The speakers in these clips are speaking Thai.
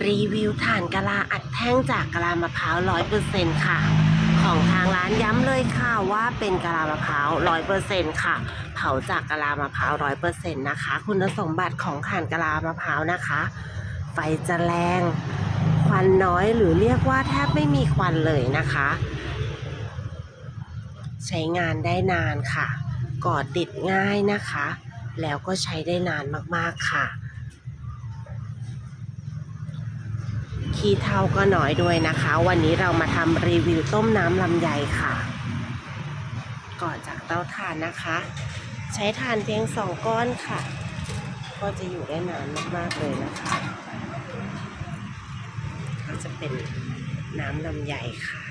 รีวิวถ่านกะลาอัดแท่งจากกะลามะพร้าวร้อยเปอร์เซ็นค่ะ ของทางร้านย้ำเลยค่ะว่าเป็นกะลามะพร้าวร้อยเปอร์เซ็นค่ะ เผาจากกะลามะพร้าวร้อยเปอร์เซ็นต์นะคะ คุณสมบัติของถ่านกะลามะพร้าวนะคะ ไฟจะแรง ควันน้อยหรือเรียกว่าแทบไม่มีควันเลยนะคะ ใช้งานได้นานค่ะก่อติดง่ายนะคะ แล้วก็ใช้ได้นานมากๆค่ะ ขี้เท่าก็น้อยด้วยนะคะ วันนี้เรามาทำรีวิวต้มน้ำลำไยค่ะ ก่อนจากเตาถ่านนะคะ ใช้ถ่านเพียงสองก้อนค่ะ ก็จะอยู่ได้นานมากๆเลยนะคะก็จะเป็นน้ำลำไยค่ะ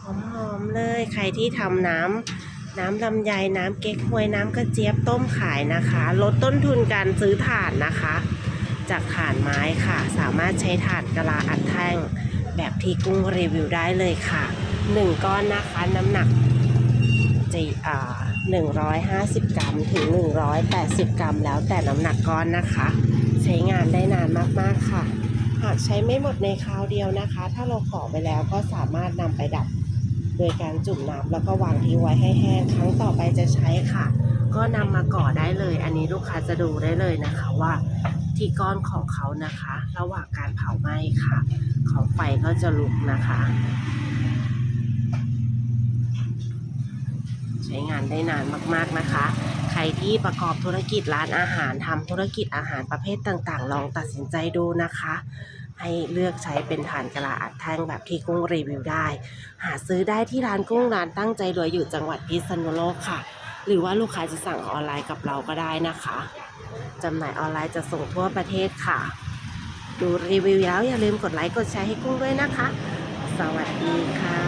หอมๆเลยใครที่ทำน้ำน้ำลำไยน้ำเก๊กฮวยน้ำกระเจี๊ยบต้มขายนะคะ ลดต้นทุนการซื้อถ่านนะคะ จากถ่านไม้ค่ะ สามารถใช้ถ่านกะลาอัดแท่ง แบบที่กุ้งรีวิวได้เลยค่ะหนึ่งก้อนนะคะน้ำหนักจะอ่าหนึ่งร้อยห้าสิบกรัมถึงหนึ่งร้อยแปดสิบกรัม แล้วแต่น้ำหนักก้อนนะคะ ใช้งานได้นานมากๆค่ะ หากใช้ไม่หมดในคราวเดียวนะคะ ถ้าเราขอไปแล้วก็สามารถนำไปดับ โดยการจุ่มน้ำแล้วก็วางทิ้งไว้ให้แห้งครั้งต่อไปจะใช้ค่ะ ก็นำมาก่อได้เลย อันนี้ลูกค้าจะดูได้เลยนะคะว่า ที่ก้อนของเขานะคะ ระหว่างการเผาไหม้ค่ะ ของไฟก็จะลุกนะคะ ใช้งานได้นานมากๆนะคะ ใครที่ประกอบธุรกิจร้านอาหารทำธุรกิจอาหารประเภทต่างๆ ลองตัดสินใจดูนะคะให้เลือกใช้เป็นฐานกะลาอัดแท่งแบบที่กุ้งรีวิวได้ หาซื้อได้ที่ร้านกุ้งร้านตั้งใจรวยอยู่จังหวัดพิษณุโลกค่ะ หรือว่าลูกค้าจะสั่งออนไลน์กับเราก็ได้นะคะจำหน่ายออนไลน์จะส่งทั่วประเทศค่ะ ดูรีวิวแล้วอย่าลืมกดไลค์กดแชร์ให้กุ้งด้วยนะคะ สวัสดีค่ะ